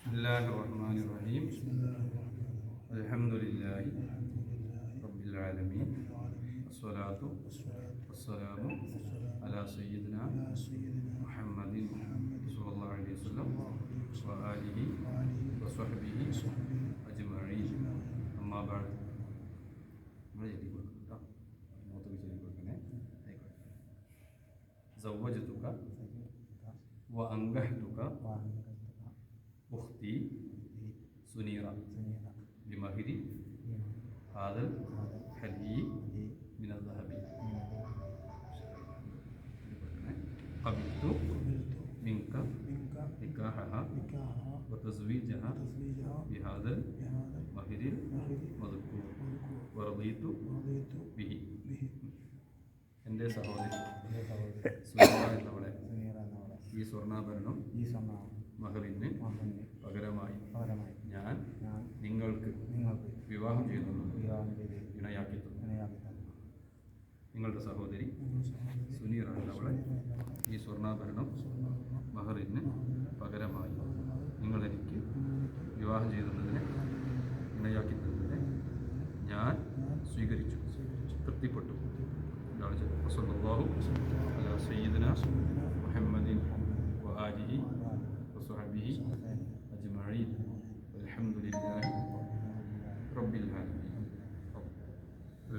بسم الله الرحمن الرحيم. الحمد لله رب العالمين. والصلاة والسلام على سيدنا محمد صلى الله عليه وسلم وآله وصحبه أجمعين. أما بعد. زوجتك وأنجحتك أختي سنيرة بمهر هذا الحلي من الذهب قبلت منك نكاحها وتزويجها بهذا المهر المذكور ورضيت به എൻ്റെ സഹോദരി സുനിത എന്നവളെ ഈ സ്വർണ്ണാഭരണം ഈ സ്വർണ്ണ മഹറിന് പകരമായി ഞാൻ നിങ്ങൾക്ക് നിങ്ങൾക്ക് വിവാഹം ചെയ്യുന്നു ഇണയാക്കി നിങ്ങളുടെ സഹോദരി സുനീറാണ് അവളെ ഈ സ്വർണാഭരണം മഹറിന് പകരമായി നിങ്ങൾ എനിക്ക് വിവാഹം ചെയ്തതിന് ഇണയാക്കി തന്നതിനെ ഞാൻ സ്വീകരിച്ചു. തൃപ്തിപ്പെട്ടു. ഇതാണ് ചെയ്തത്. വസല്ലല്ലാഹു അലാ സയ്യിദിന